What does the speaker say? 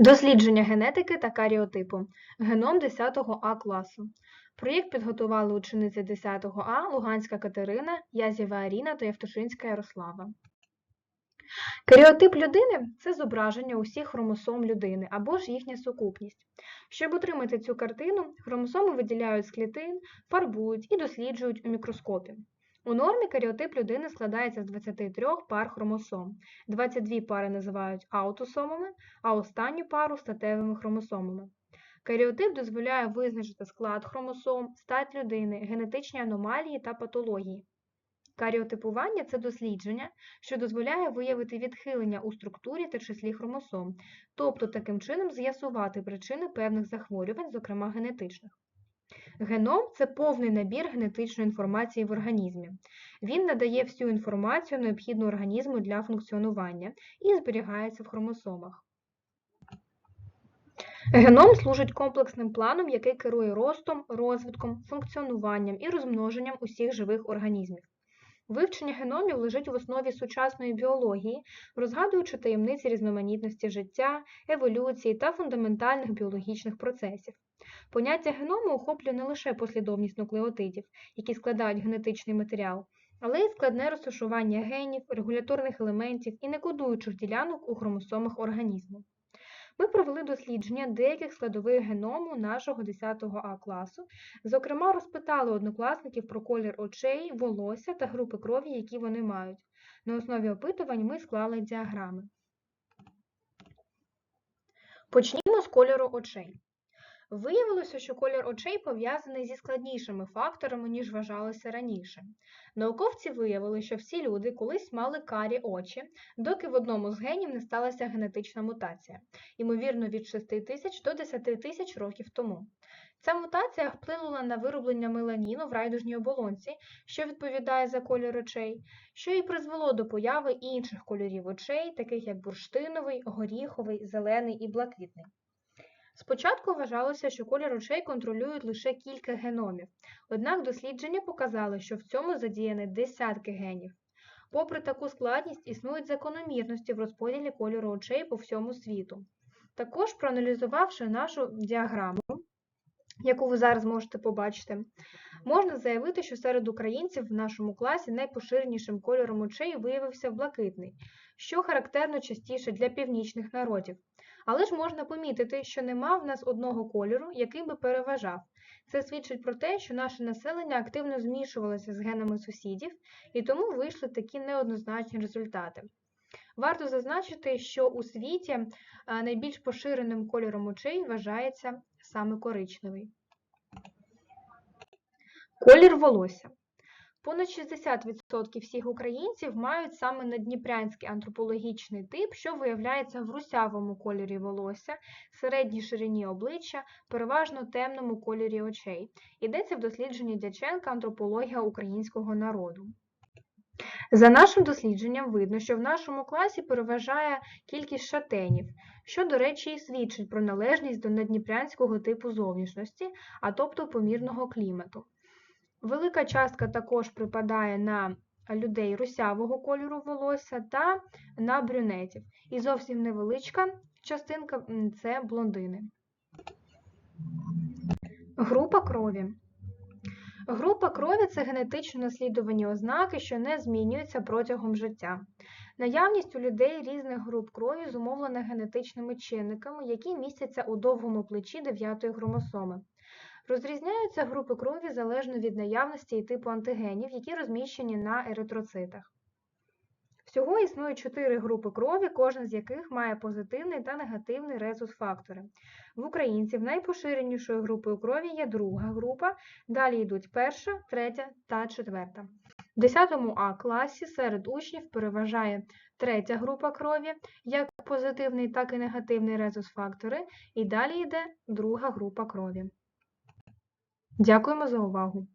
Дослідження генетики та каріотипу. Геном 10 А класу. Проєкт підготували учениці 10 А Луганська Катерина, Язєва Аріна та Євтушинська Ярослава. Каріотип людини це зображення усіх хромосом людини або ж їхня сукупність. Щоб отримати цю картину, хромосоми виділяють з клітин, фарбують і досліджують у мікроскопі. У нормі каріотип людини складається з 23 пар хромосом. 22 пари називають аутосомами, а останню пару статевими хромосомами. Каріотип дозволяє визначити склад хромосом, стать людини, генетичні аномалії та патології. Каріотипування це дослідження, що дозволяє виявити відхилення у структурі та числі хромосом, тобто таким чином з'ясувати причини певних захворювань, зокрема генетичних. Геном це повний набір генетичної інформації в організмі. Він надає всю інформацію, необхідну організму для функціонування, і зберігається в хромосомах. Геном служить комплексним планом, який керує ростом, розвитком, функціонуванням і розмноженням усіх живих організмів. Вивчення геномів лежить в основі сучасної біології, розгадуючи таємниці різноманітності життя, еволюції та фундаментальних біологічних процесів. Поняття геному охоплює не лише послідовність нуклеотидів, які складають генетичний матеріал, але й складне розташування генів, регуляторних елементів і некодуючих ділянок у хромосомах організму. Ми провели дослідження деяких складових геному нашого 10 А класу, зокрема, розпитали однокласників про колір очей, волосся та групи крові, які вони мають. На основі опитувань ми склали діаграми. Почнімо з кольору очей. Виявилося, що колір очей пов'язаний зі складнішими факторами, ніж вважалося раніше. Науковці виявили, що всі люди колись мали карі очі, доки в одному з генів не сталася генетична мутація, ймовірно, від 6 тисяч до 10 тисяч років тому. Ця мутація вплинула на вироблення меланіну в райдужній оболонці, що відповідає за колір очей, що і призвело до появи інших кольорів очей, таких як бурштиновий, горіховий, зелений і блакитний. Спочатку вважалося, що колір очей контролюють лише кілька геномів, однак дослідження показали, що в цьому задіяні десятки генів. Попри таку складність, існують закономірності в розподілі кольору очей по всьому світу. Також, проаналізувавши нашу діаграму, яку ви зараз можете побачити, можна заявити, що серед українців в нашому класі найпоширенішим кольором очей виявився блакитний, що характерно частіше для північних народів. Але ж можна помітити, що нема в нас одного кольору, який би переважав. Це свідчить про те, що наше населення активно змішувалося з генами сусідів, і тому вийшли такі неоднозначні результати. Варто зазначити, що у світі найбільш поширеним кольором очей вважається саме коричневий. Колір волосся. Понад 60% всіх українців мають саме надніпрянський антропологічний тип, що виявляється в русявому кольорі волосся, середній ширині обличчя, переважно темному кольорі очей. Йдеться в дослідженні Дяченка антропологія українського народу. За нашим дослідженням видно, що в нашому класі переважає кількість шатенів, що, до речі, і свідчить про належність до надніпрянського типу зовнішності, а тобто помірного клімату. Велика частка також припадає на людей русявого кольору волосся та на брюнетів. І зовсім невеличка частинка це блондини. Група крові. Група крові це генетично наслідувані ознаки, що не змінюються протягом життя. Наявність у людей різних груп крові зумовлена генетичними чинниками, які містяться у довгому плечі 9 хромосоми. Розрізняються групи крові залежно від наявності і типу антигенів, які розміщені на еритроцитах. Всього існує чотири групи крові, кожна з яких має позитивний та негативний резус-фактори. В українців найпоширенішою групою крові є друга група, далі йдуть перша, третя та четверта. В 10 А класі серед учнів переважає третя група крові, як позитивний, так і негативний резус-фактори, і далі йде друга група крові. Дякуємо за увагу!